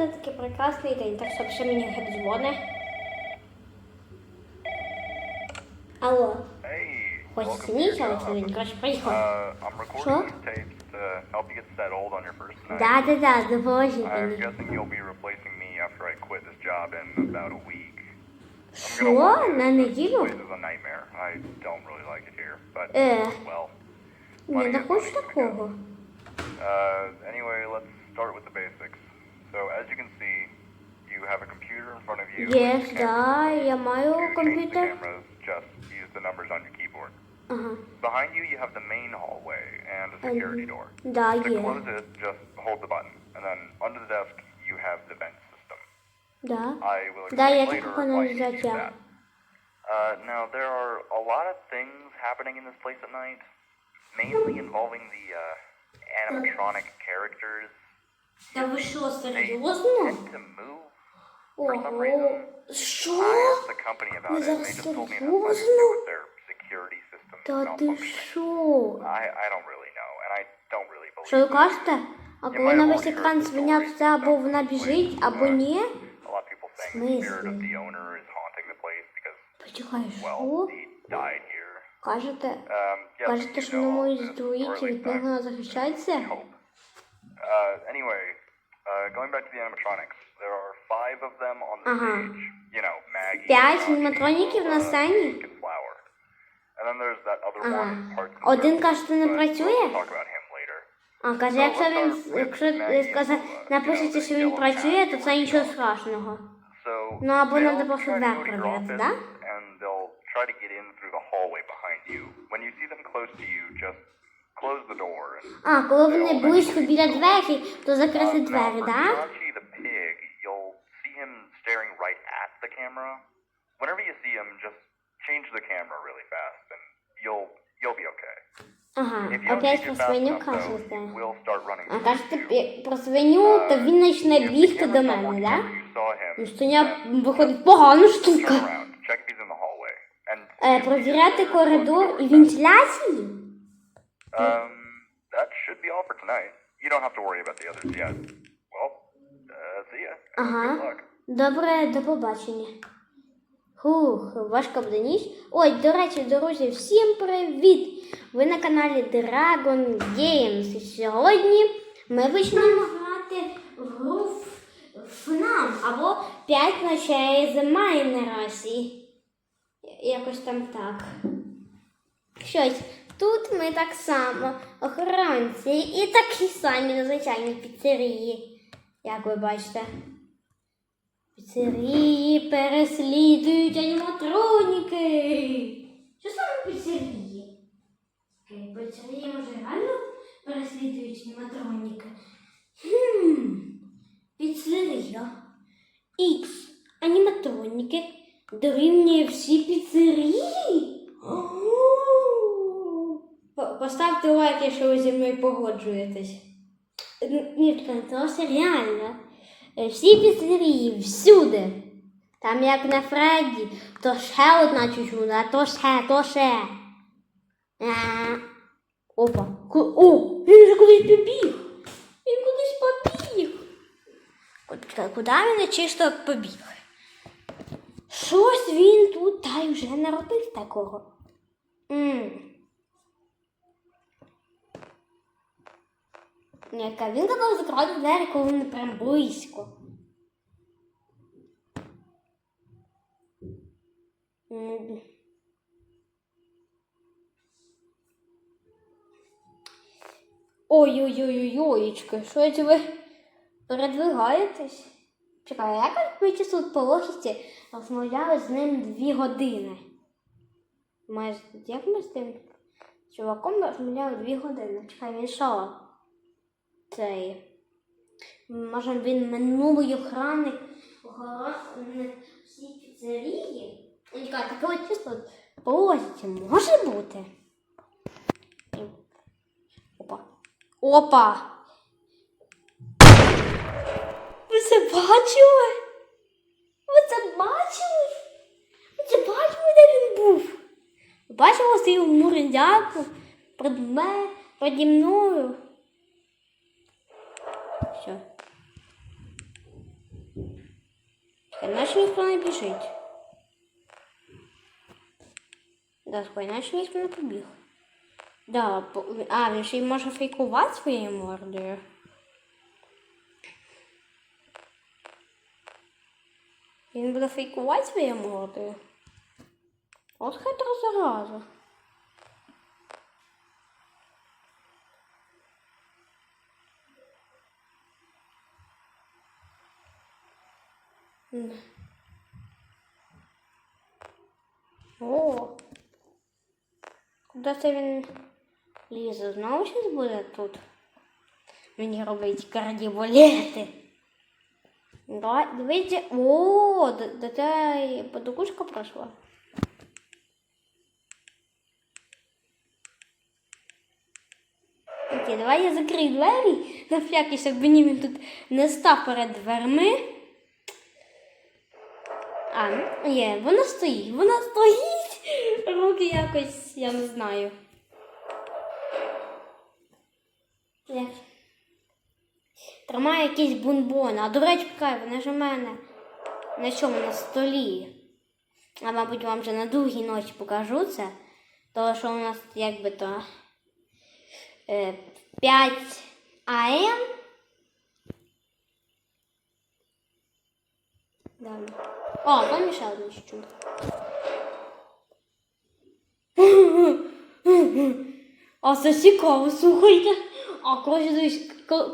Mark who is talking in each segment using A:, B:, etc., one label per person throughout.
A: буде такий прекрасний день, так що ще мені геть дзвони. Алло, ніч,
B: your
A: але це він краще приїхав.
B: Uh, night.
A: Да, да, да, допоможіть мені. Що? На неділю? Е, не хочу такого.
B: Uh, anyway, let's start with the basics. So as you can see, you have a computer in front of you.
A: Yes,
B: guy,
A: am
B: I a
A: computer?
B: cameras, just use the numbers on your keyboard.
A: Uh-huh.
B: Behind you, you have the main hallway and a security door.
A: Da,
B: to
A: yeah.
B: close it, just hold the button. And then under the desk, you have the vent system.
A: Da.
B: I will explain
A: da, yeah,
B: later why you need that. Uh, now, there are a lot of things happening in this place at night, mainly involving the uh, animatronic characters
A: Та ви що, серйозно? Ого, що?
B: Their security system
A: Та ти що? Що ви кажете? А коли на весь екран свиня або вона біжить, або ні?
B: Of
A: Смислі? Почекай, що? Кажете,
B: Um,
A: кажете, що
B: or
A: здуріти,
B: at
A: від нього захищатися?
B: Uh, anyway, uh, going back to the animatronics, there are five of them on the
A: Ага.
B: stage. You know, Maggie,
A: П'ять аніматроніків на сцені?
B: And Flower. And then there's that other
A: Ага.
B: one, Parts and
A: Один,
B: Service,
A: кажете, не працює?
B: We'll talk about him later.
A: А каже, якщо він якщо скаже, напишеться, що він працює, то це нічого страшного.
B: So
A: Ну або треба просто перевіряти,
B: office,
A: да?
B: And they'll try to get in through the hallway behind you. When you see them close to you, just close the door.
A: А, коли вони близько біля двері, то закрити
B: Uh,
A: двері, да?
B: Chachi the pig, you'll see him staring right at the camera. Whenever you see him, just change the camera really fast, and you'll you'll be okay.
A: Ага, опять про свиню кажете. А кажете про свиню, то він почне бігти до мене, да? Ну, свиня виходить погана штука. Е, провіряти коридор і вентиляції?
B: Um, that should be all for tonight. You don't have to worry about the others yet. Well, uh, see ya. and
A: Ага.
B: Good luck.
A: Добре, до побачення. Хух, важко буде ніч. Ой, до речі, друзі, всім привіт! Ви на каналі Dragon Games. І сьогодні ми почнемо грати в гру FNAM або 5 ночей з Майнерасі. Якось там так. Щось. Тут ми так само охоронці і такі самі на звичайній піцерії, як ви бачите. Піцерії переслідують аніматроніки. Що саме піцерії? Окей, Піцерії може реально переслідують аніматроніки. Хм. Піцерія. Ікс. Аніматроніки дорівнює всі піцерії. Поставте лайк, якщо ви зі мною погоджуєтесь. Н- Ні, це все реально. Е, Всі піцерії всюди. Там як на Фредді, то ще одна чужуна, то ще, то ще. А, Опа. О, він вже кудись побіг. Він кудись побіг. Куди він чисто побіг? Щось він тут та й вже не робив такого. м Яка він казав закривати двері, коли вони прям близько. Ой-ой-ой-ой-ой, що це ви передвигаєтесь? Чекай, як ви часу по логіці розмовляли з ним дві години? Ми, як ми з тим чуваком розмовляли дві години? Чекай, він що? Цей. Може він охранник охорони всій піцерії? І Чекай, таке от чисто по може бути? Опа. Опа! Ви це бачили? Ви це бачили? Ви це бачили, де він був? Ви бачили свою мурендяку перед мене, переді мною? Що? Наче ніхто не біжить. Да, слухай, наче ніхто не побіг. Да, по- а, він ще й може фейкувати своєю мордою. Він буде фейкувати своєю мордою. От хитра зараза. О. Куди це він лізе? Знову щось буде тут? Мені робить кардіолети. Давай, дивіться. О, до, тебе подушка пройшла. Окей, давай я закрию двері на всякий, щоб мені він тут не став перед дверми. А, є, вона стоїть, вона стоїть. Руки якось, я не знаю. Як? Тримає якийсь бунбон. А до речі, чекай, вона ж у мене на чому на столі. А мабуть, вам вже на другій ночі покажу це. Тому що у нас якби то е, 5 АМ. Да. О, там ще одне чуть-чуть. А це цікаво, слухайте. А коли,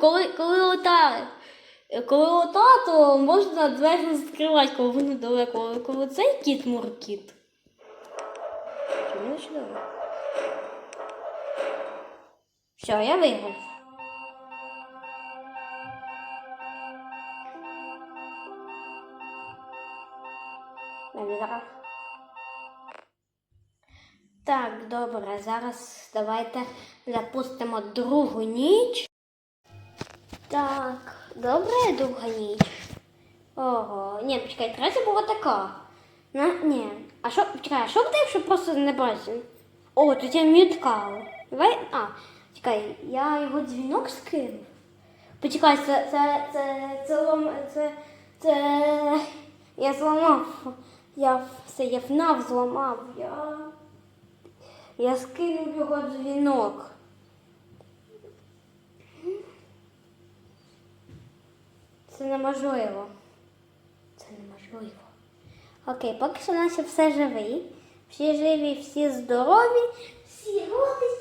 A: коли, коли, ота, коли ота, то можна двері закривати, коли вони далеко. Але коли цей кіт муркіт. Чому не чудово? Все, я виграв. Зараз. Так, добре, зараз давайте запустимо другу ніч. Так, добре, друга ніч. Ого, ні, почекай, третя була така. На, ні. А що, почекай, а що буде, якщо просто не бачив? О, тут я мюткав. Давай, а, чекай, я його дзвінок скинув. Почекай, це, це, це, це, лом, це, це, я зламав. Я все, я ФНАФ зламав. Я, я скинув його дзвінок. Це неможливо. Це неможливо. Окей, поки що наші все живі. Всі живі, всі здорові, всі родичі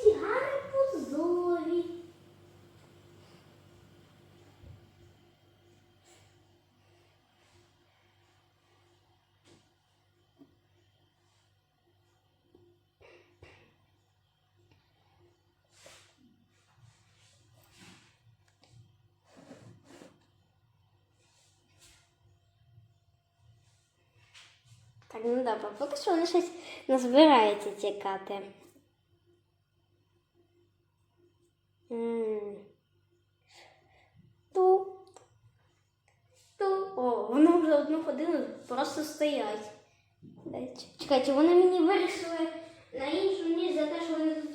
A: ну добре, поки що вони щось не збираються тікати. М. Ту. Ту. О, вони вже одну годину просто стоять. Дайте. Чекайте, вони мені вирішили на іншу ніч за те, що вони тут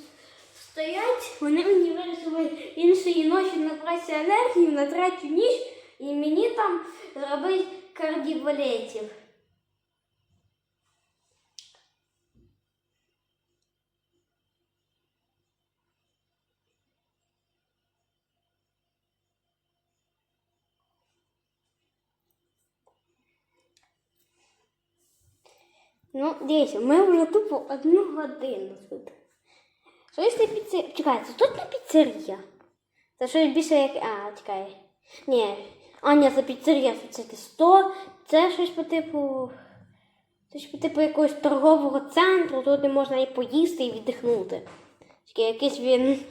A: стоять. Вони мені вирішили іншої ночі набратися енергію на третю ніч і мені там зробити кардіболетів. Ну, дивіться, ми вже тупо одну годину тут. Щось не піцерія. Чекай, це тут не піцерія. Це щось більше як. А, чекай. Ні. А, ні, це піцерія, це це 100. Це щось по типу. Щось по типу якогось торгового центру, тут де можна і поїсти, і віддихнути. Чекай, якийсь він.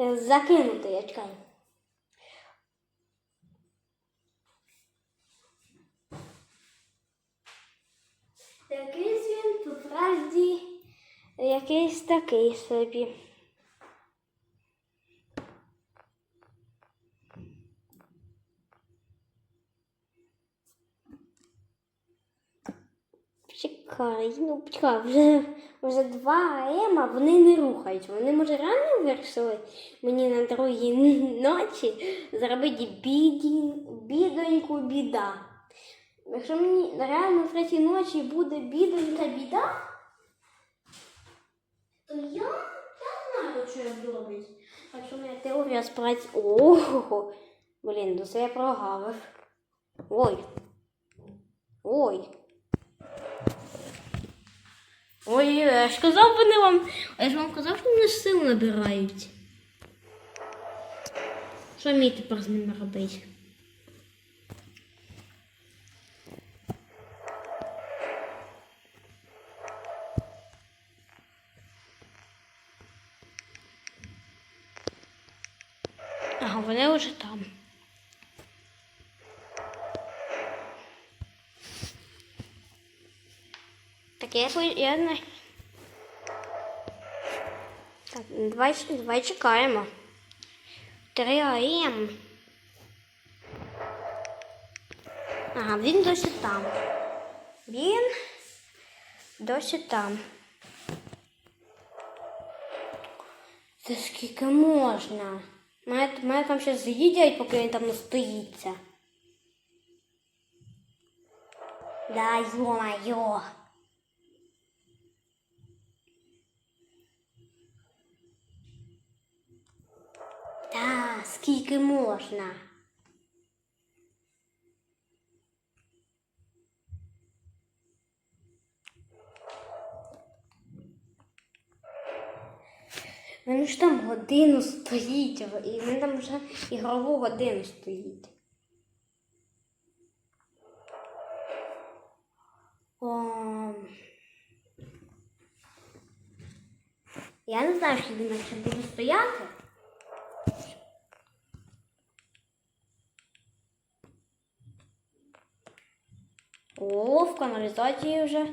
A: е, Закинутий, я чекай. Якийсь він по правді якийсь такий собі. Чекай, ну чекай, вже, вже два АМ, а вони не рухають. Вони може реально вирішили мені на другій ночі зробити біді, бідоньку біда. Якщо мені реально в третій ночі буде бідонька біда, то я, я знаю, що я буду робити. Так що моя теорія спраць. Ого! Блін, до це я прогавив. Ой. Ой. Ой, я ж казав вони вам. Я ж вам казав, що вони сил набирають. Що мені тепер з ними робити? Я не. Так, давай, давай чекаємо. 3 АМ. Ага, він досі там. Він досі там. Це скільки можна? Мене, мене там ще з'їдять, поки він там настоїться. Да, ё-моё. Скільки можна? Він ж там годину стоїть, і він там вже ігрову годину стоїть. О, я не знаю, що він буде стояти. О, в каналізації вже.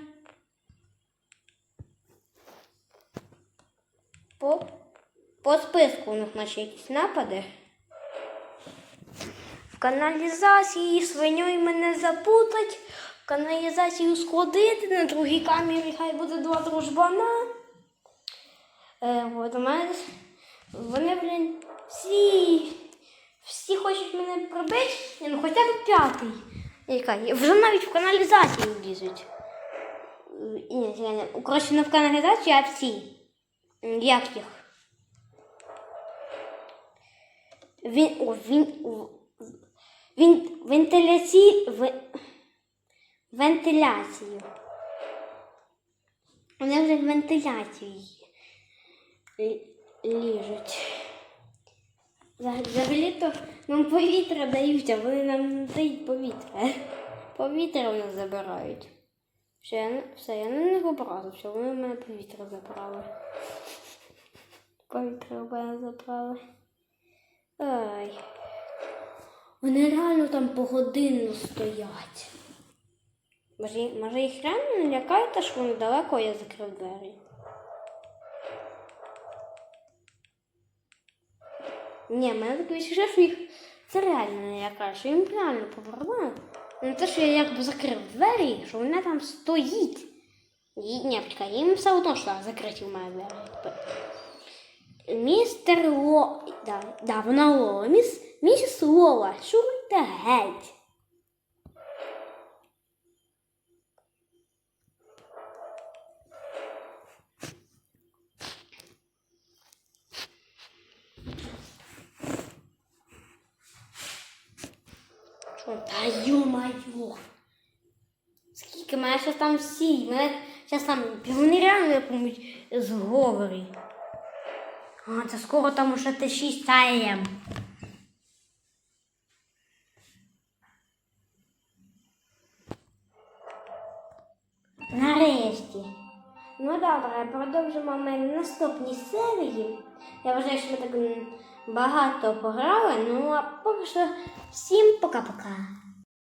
A: По, по списку у них наче якісь напади. В каналізації свиньою мене запутать, в каналізацію сходити, на другій камері хай буде два дружбана. Е, от у мене вони, блін, всі, всі хочуть мене пробити, ну хоча б п'ятий. Яка? Вже навіть в каналізацію лізуть. Е, Ні, я не- коротше, не в каналізацію, а всі. М, Як їх? Він, о, він, він, вентиляці, в, вентиляцію. Вони вже в вентиляції ліжуть. Взаг- Взагалі-то нам повітря дають, а вони нам не дають повітря. Повітря вони забирають. Все, я, все, я на них образився, вони в мене повітря забрали. Повітря в мене забрали. Ай. Вони реально там по годину стоять. Може, може їх реально не лякає, те, що вони далеко, я закрив двері. Ні, мене так відчуття, що їх це реально я кажу, їм реально поборона. Не те, що я якби закрив двері, що вона там стоїть. Ні, почекай, їм все одно що закриті в мене двері. Містер Ло... Да, да, вона Лола. Міс... Місіс Лола, чуйте геть. Що? Та ё-моё. Скільки мене зараз там всі, зараз там вони реально якомусь зговорі. А, це скоро там уже Т6 стаєм. Нарешті. Ну добре, продовжимо ми наступні серії. Я вважаю, що ми так багато пограли. Ну а поки що всім пока-пока.